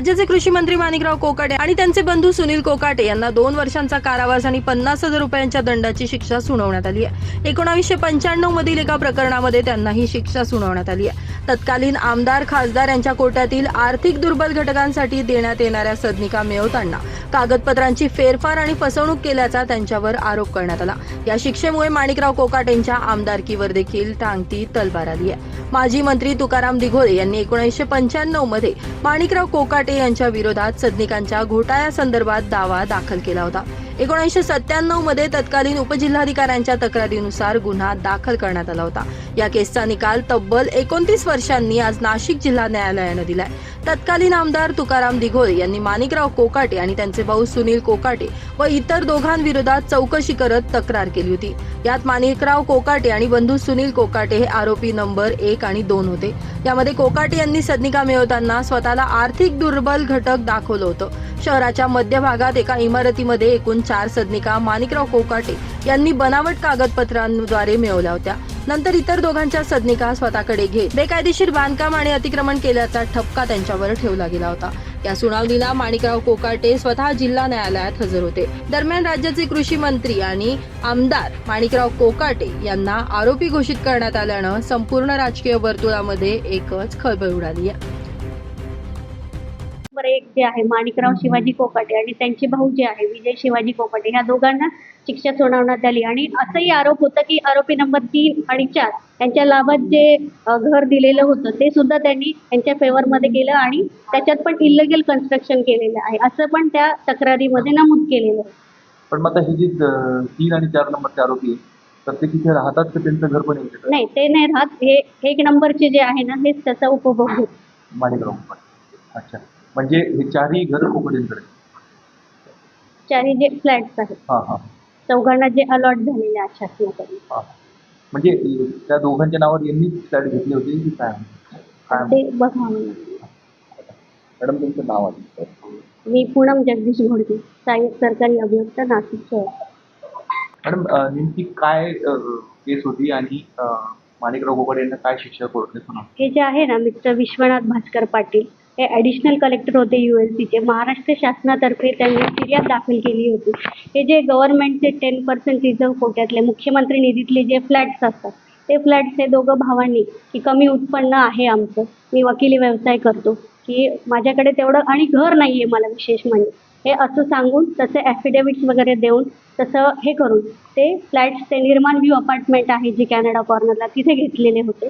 राज्याचे कृषी मंत्री माणिकराव कोकाटे आणि त्यांचे बंधू सुनील कोकाटे यांना दोन वर्षांचा कारावास आणि पन्नास हजार रुपयांच्या दंडाची शिक्षा सुनावण्यात आली आहे. एकोणावीसशे पंच्याण्णव मधील एका प्रकरणामध्ये त्यांना ही शिक्षा सुनावण्यात आली आहे. तत्कालीन आमदार खासदार यांच्या कोट्यातील आर्थिक दुर्बल घटकांसाठी देण्यात येणाऱ्या सदनिका मिळवताना कागदपत्रांची फेरफार आणि फसवणूक केल्याचा त्यांच्यावर आरोप करण्यात आला. या शिक्षेमुळे माणिकराव कोकाटेंच्या आमदारकीवर देखील टांगती तलवार आली आहे. माजी मंत्री तुकाराम दिघोळे यांनी एकोणीसशे पंच्याण्णवमध्ये माणिकराव कोकाटे यांच्या विरोधात सदनिकांच्या घोटाळ्यासंदर्भात दावा दाखल केला होता. एकोणीसशे सत्त्याण्णवमध्ये तत्कालीन उपजिल्हाधिकाऱ्यांच्या तक्रारीनुसार गुन्हा दाखल करण्यात आला होता. या केसचा निकाल तब्बल एकोणतीस वर्षांनी आज नाशिक जिल्हा न्यायालयानं दिलाय. तत्कालीन आमदार तुकाराम दिघोळ यांनी माणिकराव कोकाटे आणि त्यांचे भाऊ सुनील कोकाटे व इतर दोघांविरोधात चौकशी करत तक्रार केली होती. यात माणिकराव कोकाटे आणि बंधू सुनील कोकाटे हे आरोपी नंबर एक आणि दोन होते. यामध्ये कोकाटे यांनी सदनिका मिळवताना स्वतःला आर्थिक दुर्बल घटक दाखवलं होतं. शहराच्या मध्यभागात एका इमारतीमध्ये एकूण चार सदनिका माणिकराव कोकाटे यांनी बनावट कागदपत्रांद्वारे मिळवल्या होत्या. नंतर इतर दोघांच्या सदनिका स्वतःकडे घेत बेकायदेशीर बांधकाम आणि अतिक्रमण केल्याचा ठपका त्यांच्यावर ठेवला गेला होता. या सुनावणीला माणिकराव कोकाटे स्वतः जिल्हा न्यायालयात हजर होते. दरम्यान राज्याचे कृषी मंत्री आणि आमदार माणिकराव कोकाटे यांना आरोपी घोषित करण्यात आल्यानं संपूर्ण राजकीय वर्तुळामध्ये एकच खळबळ उडाली आहे. नंबर एक जे आहे माणिकराव शिवाजी कोकाटे आणि त्यांचे भाऊ जे आहे विजय शिवाजी कोकाटे ह्या दोघांना शिक्षा सुनावण्यात आली. आणि असंही आरोप होता की आरोपी नंबर तीन आणि चार यांच्या लाभात जे घर दिलेलं होतं ते सुद्धा त्यांनी त्यांच्या फेवरमध्ये केलं आणि त्याच्यात पण इलिगल कन्स्ट्रक्शन केलेलं आहे. असं पण त्या तक्रारीमध्ये नमूद केलेलं आहे. पण मग हे जे तीन आणि चार नंबरचे आरोपी राहतात तर त्यांचं घर पण नाही ते नाही राहत. हे एक नंबरचे जे आहे ना हेच त्याचा उपभोग माणिकराव अच्छा. म्हणजे हे चारही घर कोकणींकडे चारी जे फ्लॅट्स आहेत. हां हां. चौघांना जे अलॉट झालेले आहेत शासनाकडून हां. म्हणजे त्या दोघांच्या नावावर यांनीच फ्लॅट घेतले होते की काय? काय ते बघावं लागेल. मॅडम तुमचं नाव आहे. मी पूनम जगदीश घोडके सहाय्यक सरकारी अभियंता नाशिक शहर. मॅडम अं, नेमकी काय केस होती आणि अं, माणिकराव गोपाळ यांना काय शिक्षा कोर्टने सुनावली? हे जे आहे ना मिस्टर विश्वनाथ भास्कर पाटील हे ॲडिशनल कलेक्टर होते यू एल सीचे महाराष्ट्र शासनातर्फे त्यांनी फिर्याद दाखल केली होती. हे जे गव्हर्नमेंटचे टेन पर्सेंट रिझर्व कोट्यातले मुख्यमंत्री निधीतले जे फ्लॅट्स असतात ते फ्लॅट्स हे दोघं भावांनी की कमी उत्पन्न आहे आमचं मी वकिली व्यवसाय करतो की माझ्याकडे तेवढं आणि घर नाही आहे मला विशेष म्हणजे. हे असं सांगून तसे ॲफिडेविट्स वगैरे देऊन तसं हे करून ते फ्लॅट्स ते निर्माण व्ह्यू अपार्टमेंट आहे जे कॅनडा कॉर्नरला तिथे घेतलेले होते.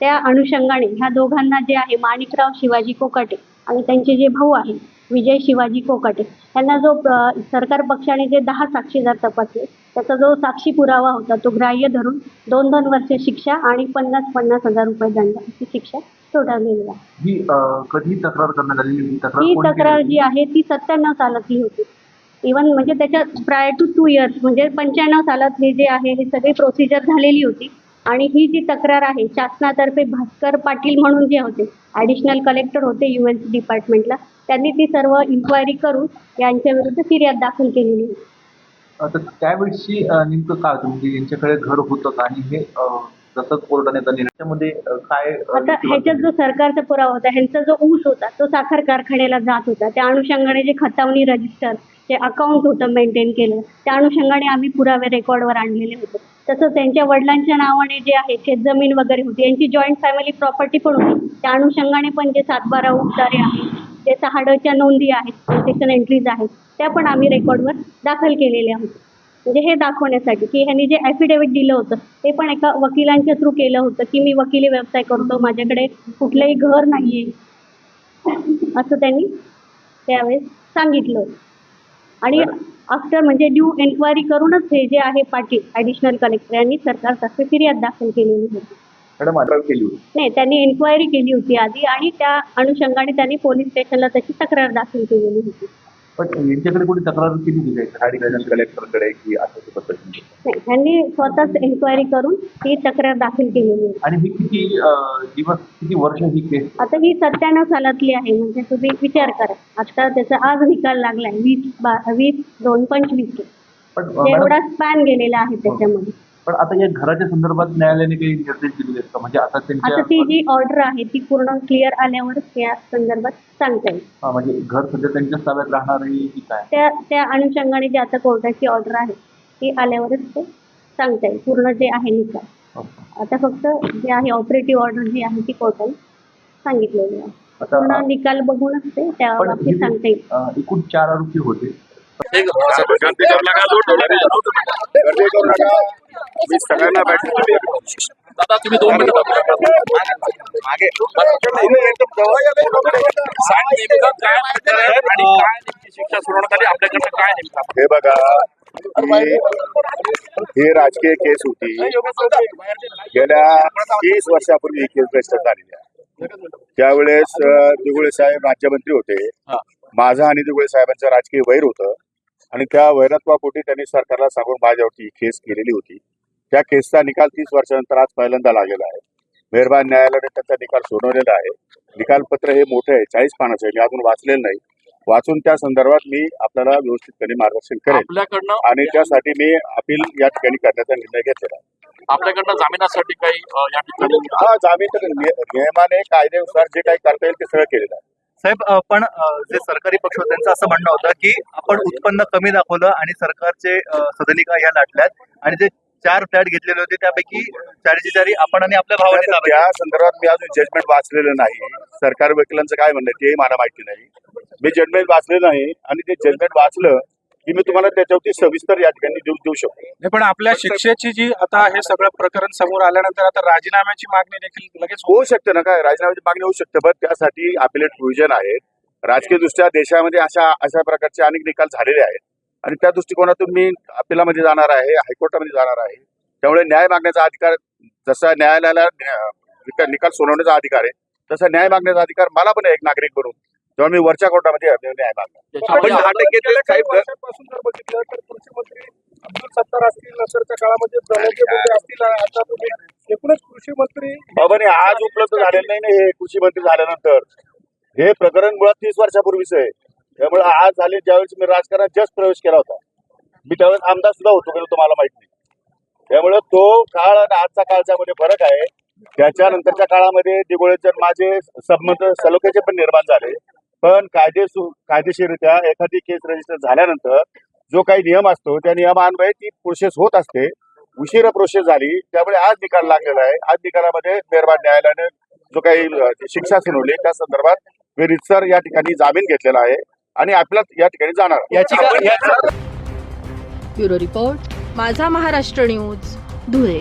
त्या अनुषंगाने ह्या दोघांना जे आहे माणिकराव शिवाजी कोकाटे आणि त्यांचे जे भाऊ आहे विजय शिवाजी कोकाटे यांना जो सरकार पक्षाने जे दहा साक्षीदार तपासले त्याचा जो साक्षी पुरावा होता तो ग्राह्य धरून दोन दोन वर्ष शिक्षा आणि पन्नास पन्नास हजार रुपये दंड अशी शिक्षा ठोठावलेली आहे. ही अं, कधी तक्रार करण्यात आलेली ही तक्रार ही कोणी? जी आहे ती सत्त्याण्णव सालातली होती. इवन म्हणजे त्याच्या प्रायर टू टू इयर्स म्हणजे पंच्याण्णव सालात हे जे आहे हे सगळी प्रोसिजर झालेली होती. आणि ही जी तक्रार आहे शासनातर्फे भास्कर पाटील म्हणून जे होते ॲडिशनल कलेक्टर होते यू एन सी डिपार्टमेंटला त्यांनी ती सर्व इन्क्वायरी करून यांच्या विरुद्ध फिर्याद दाखल केलेली अं, नेमकं काय होतं? म्हणजे यांच्याकडे घर होतं का? आणि हे कोर्टाने आता काय ह्याच्यात जो सरकारचा पुरावा होता ह्यांचा जो ऊस होता तो साखर कारखान्याला जात होता. त्या अनुषंगाने जे खतावणी रजिस्टर जे अकाउंट होतं मेंटेन केलं त्या अनुषंगाने आम्ही पुरावे रेकॉर्डवर आणलेले होते. तसंच त्यांच्या वडिलांच्या नावाने जे आहे शेतजमीन वगैरे होती. यांची जॉईंट फॅमिली प्रॉपर्टी पण होती. त्या अनुषंगाने पण जे सातबारा उतारे आहेत जे सहाडच्या नोंदी आहेत प्रोटेक्शन एंट्रीज आहेत त्या पण आम्ही रेकॉर्डवर दाखल केलेल्या होत्या म्हणजे हे दाखवण्यासाठी की ह्यांनी जे ॲफिडेव्हिट दिलं होतं ते पण एका वकिलांच्या थ्रू केलं होतं की मी वकिली व्यवसाय करतो माझ्याकडे कुठलंही घर नाही आहे असं त्यांनी त्यावेळेस सांगितलं होतं. आणि आफ्टर म्हणजे ड्यू एन्क्वायरी करूनच हे जे आहे पाटील ॲडिशनल कलेक्टर यांनी सरकारतर्फे फिर्याद दाखल केलेली होती. मॅडम अटक केली होती. नाही त्यांनी एन्क्वायरी केली होती आधी आणि त्या अनुषंगाने त्यांनी पोलीस स्टेशनला त्याची तक्रार दाखल केलेली होती. पण यांच्याकडे कोणी तक्रार केली कलेक्टरकडे की असं पद्धतीने नाही स्वतःच एन्क्वायरी करून ती तक्रार दाखल केलेली होती आणि ही किती अं, दिवस किती वर्ष ही केस आता ही सत्त्याण्णव सालातली आहे म्हणजे तुम्ही विचार करा. आता त्याचा आज निकाल लागलाय वीस बा वीस दोन पंचवीस. पण अं, मॅडम एवढा स्पॅन गेलेला आहे त्याच्यामध्ये. पण आता या घराच्या संदर्भात न्यायालयाने काही निर्देश दिलेले आहेत का? म्हणजे आता आता ती त्यांच्या जी ऑर्डर आहे ती पूर्ण क्लिअर आल्यावर या संदर्भात सांगता येईल. हा, म्हणजे घर सध्या त्यांच्या ताब्यात राहणार आहे की काय? त्या त्या अनुषंगाने जी आता कोर्टाची ऑर्डर आहे ती आल्यावरच ते सांगता येईल. पूर्ण जे आहे निकाल. आता फक्त जे आहे ऑपरेटिव्ह ऑर्डर जी आहे ती कोर्टाने सांगितलेली आहे. आता पूर्ण निकाल बघूनच ते त्या पण बाबतीत सांगता येईल. अं, एकूण चार आरोपी होते. गर्दी करू नका लूट गर्दी करू नका मी सगळ्यांना बॅटरी दादा तुम्ही दोन मिनिटं मागे. सांग नेमकं काय प्रकार आहे आणि काय नेमकी शिक्षा सुनावण्यात आली आपल्याकडनं काय नेमकं हे बघा ही ही राजकीय केस होती. गेल्या तीस वर्षापूर्वी ही केस रजिस्टर झालेली आहे. त्यावेळेस दिगुळे साहेब राज्यमंत्री होते. माझं आणि दिगुळे साहेबांचं राजकीय वैर होतं. आणि त्या वैरत्वापोटी त्यांनी सरकारला सांगून माझ्यावरती ही केस केलेली होती. त्या केसचा निकाल तीस वर्षानंतर आज पहिल्यांदा लागलेला आहे. मेहरबान न्यायालयाने त्याचा निकाल सोडवलेला आहे. निकालपत्र हे मोठं आहे चाळीस पानाचं आहे. मी अजून वाचलेलं नाही. वाचून त्या संदर्भात मी आपल्याला व्यवस्थितपणे मार्गदर्शन करेन. आपल्याकडनं आणि त्यासाठी मी अपील या ठिकाणी करण्याचा निर्णय घेतलेला आहे. आपल्याकडनं जामिनासाठी काही या ठिकाणी हा जामीन नियमाने कायद्यानुसार जे काही करता येईल ते सगळं केलेलं आहे. साहेब पण जे सरकारी पक्ष होते त्यांचं असं म्हणणं होतं की आपण उत्पन्न कमी दाखवलं आणि सरकारचे सदनिका ह्या लाटल्यात आणि जे चार फ्लॅट घेतलेले होते त्यापैकी चारची चारी आपण आणि आपल्या भावाने ताब्यात त्या संदर्भात मी अजून जजमेंट वाचलेलं नाही. सरकारी वकिलांचं काय म्हणणं तेही मला माहिती नाही. मी जजमेंट वाचलेलं नाही आणि ते जजमेंट वाचलं की मी तुम्हाला त्याच्यावरती सविस्तर या ठिकाणी देऊ देऊ शकतो. नाही पण आपल्या शिक्षेची जी आता हे सगळं प्रकरण समोर आल्यानंतर आता राजीनाम्याची मागणी देखील लगेच होऊ होऊ शकतं ना काय? राजीनाम्याची मागणी होऊ शकते पण त्यासाठी अपिलेट प्रोव्हिजन आहेत. राजकीय दृष्ट्या देशामध्ये अशा अशा प्रकारचे अनेक निकाल झालेले आहेत. आणि त्या दृष्टिकोनातून मी अपिलामध्ये जाणार आहे हायकोर्टामध्ये जाणार आहे. त्यामुळे न्याय मागण्याचा अधिकार जसा न्यायालयाला न्या- निकाल सोडवण्याचा अधिकार आहे तसा न्याय मागण्याचा अधिकार मला पण आहे एक नागरिक म्हणून तेव्हा मी वरच्या कोर्टामध्ये न्याय मागणार. साहेब अब्दुल सत्तार असतील नंतरच्या काळामध्ये मुंडे असतील आता तुम्ही एकूणच कृषी मंत्री बाबाने आज उपलब्ध झालेलं नाही ना हे कृषी मंत्री झाल्यानंतर. हे प्रकरण मुळात तीस वर्षापूर्वीच आहे. त्यामुळे आज झाले ज्यावेळेस मी राजकारणात जस्ट प्रवेश केला होता. मी त्यावेळेस आमदार सुद्धा होतो गेलो तुम्हाला माहीत नाही. त्यामुळे तो काळ आणि आजचा काळच्या मध्ये फरक आहे त्याच्यानंतरच्या काळामध्ये दिगोळेचे माझे संबंध सलोख्याचे पण निर्माण झाले. पण कायदे कायदेशीररित्या एखादी केस रजिस्टर झाल्यानंतर जो काही नियम असतो त्या नियमान्वये ती प्रोसेस होत असते. उशिरा प्रोसेस झाली त्यामुळे आज निकाल लागलेला आहे. आज निकालामध्ये निर्माण न्यायालयाने जो काही शिक्षा सुनावली त्या संदर्भात मी रितसर या ठिकाणी जामीन घेतलेला आहे. आणि आपल्याला या ठिकाणी जाणार. याचिका ब्युरो रिपोर्ट माझा महाराष्ट्र न्यूज धुळे